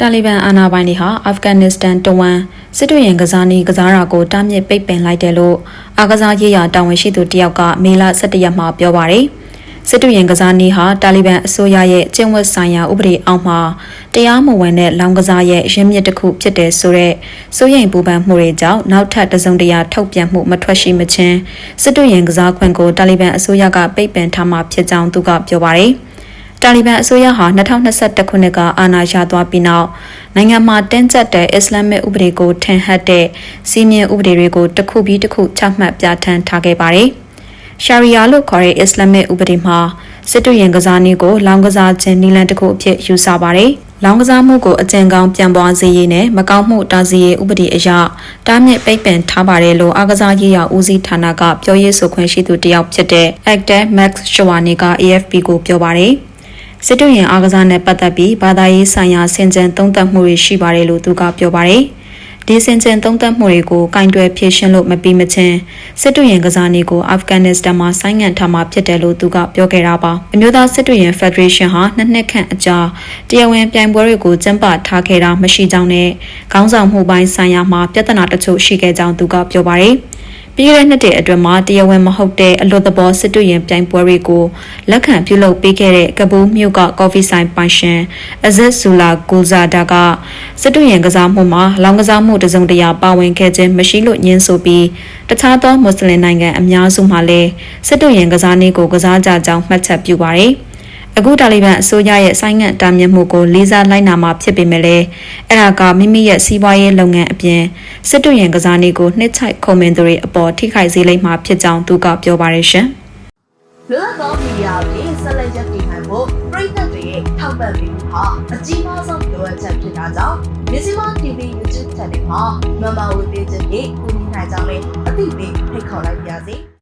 တာလီဘန်အာဏာပိုင်တွေဟာအာဖဂန်နစ္စတန်တဝန်စစ်တပ်ရင်ကစားနည်းကစားတာကိုတားမြစ်ပိတ်ပင်လိုက်တယ်လို့အာကစားရေးရာတာဝန်ရှိသူတယောက်ကမေလ17ရက်မှာပြောပါရယ်စစ်တပ်ရင်ကစားနည်းဟာတာလီဘန်အစိုးရရဲ့ကျင့်ဝတ်ဆိုင်ရာဥပဒေအောက်မှာတရားမဝင်တဲ့လောင်ကစားရဲ့ရင်းမြစ်တစ်ခုဖြစ်တယ်ဆိုတော့စိုးရိမ်ပူပန်မှုတွေကြောင့်နောက်ထပ်တစုံတရာထုတ်ပြန်မှုမထွက်ရှိမချင်းစစ်တပ်ရင်ကစားခွင့်ကိုတာလီဘန်အစိုးရကပိတ်ပင်ထားမှာဖြစ်ကြောင်းသူကပြောပါရယ် တာလီဘန်အစိုးရဟာ2021ခုနှစ်ကအာဏာရသွားပြီးနောက်နိုင်ငံမှာတင်းကျပ်တဲ့အစ္စလာမစ်ဥပဒေကိုထင်ဟပ်တဲ့စီမင်းဥပဒေတွေကိုတစ်ခုပြီးတစ်ခုချမှတ်ပြဋ္ဌာန်းထားခဲ့ပါတယ်။ရှာရီယာလို့ခေါ်တဲ့အစ္စလာမစ်ဥပဒေမှာစစ်တုရင်ကစားနည်းကိုလောင်ကစားခြင်းနည်းလမ်းတစ်ခုအဖြစ်ယူဆပါတယ်။လောင်ကစားမှုကိုအကြံကောင်းပြန်ပွားစေရေးနဲ့မကောင်းမှုတားဆီးရေးဥပဒေအရတားမြစ်ပိတ်ပင်ထားပါတယ်လို့အာကစားရေးရာဦးစီးဌာနကပြောရေးဆိုခွင့်ရှိသူတယောက်ဖြစ်တဲ့ Actor Max Shawani က AFP ကိုပြောပါတယ်။ စစ်တပ်ရင်အားကစားနဲ့ပတ်သက်ပြီးဘာသာရေးဆိုင်ရာစင်ကြံသုံးသပ်မှုတွေရှိပါတယ်လို့သူကပြောပါတယ်။ဒီစင်ကြံသုံးသပ်မှုတွေကိုကင်တွယ်ဖြေရှင်းလို့မပြီးမချင်းစစ်တပ်ရင်ကစားနည်းကိုအာဖဂန်နစ္စတန်မှာဆိုင်းငံ့ထားမှာဖြစ်တယ်လို့သူကပြောခဲ့တာပါ။အမျိုးသားစစ်တပ်ရင်ဖက်ဒရေးရှင်းဟာနှစ်နှစ်ခန့်အကြာတရားဝင်ပြိုင်ပွဲတွေကိုကျင်းပထားခဲ့တာမရှိကြောင်းနဲ့ခေါင်းဆောင်မှုပိုင်းဆိုင်ရာမှာပြဿနာတချို့ရှိခဲ့ကြောင်းသူကပြောပါတယ်။ ပြီးခဲ့တဲ့နှစ်တည်းအတွင်းမှာတရားဝင်မဟုတ်တဲ့အလွတ်သဘောစစ်တူရင်ပြိုင်ပွဲတွေကိုလက်ခံပြုလုပ်ပေးခဲ့တဲ့ကပူးမြို့ကကော်ဖီဆိုင်ပိုင်ရှင်အဇက်ဇူလာဂူဇာဒါကစစ်တူရင်ကစားမှုမှာလောင်ကစားမှုတစုံတရာပါဝင်ခဲ့ခြင်းမရှိလို့ညင်းဆိုပြီးတခြားသောမွတ်စလင်နိုင်ငံအများစုမှာလည်းစစ်တူရင်ကစားနည်းကိုကစားကြကြောင်းမှတ်ချက်ပြုပါတယ်။ အခုတာလီဘန်အစိုးရရဲ့ဆိုင်းငံ့တာမြင့်မှုကိုလေးစားလိုက်နာမှာဖြစ်ပေမဲ့လည်းအဲ့ဒါကမိမိရဲ့စီးပွားရေးလုပ်ငန်းအပြင်စစ်တုရင်ကစားနည်းကိုနှစ်ချိုက်ခုံမင်သူတွေအပေါ်ထိခိုက်စေလိမ့်မှာဖြစ်ကြောင်းသူကပြောပါရရှင်။လွတ်လပ်သောမီဒီယာတွေဆက်လက်ရည်တည်နိုင်ဖို့ပြည်သက်တွေရဲ့ထောက်ပံ့ပေးမှုဟာအကြီးမားဆုံးလိုအပ်ချက်ဖြစ်တာကြောင့်မြစီမ TV YouTube Channel မှာမမဝေပေးခြင်းဖြင့်ကူညီနိုင်ကြောင်းလည်းအသိပေးဖိတ်ခေါ်လိုက်ပါရစေ။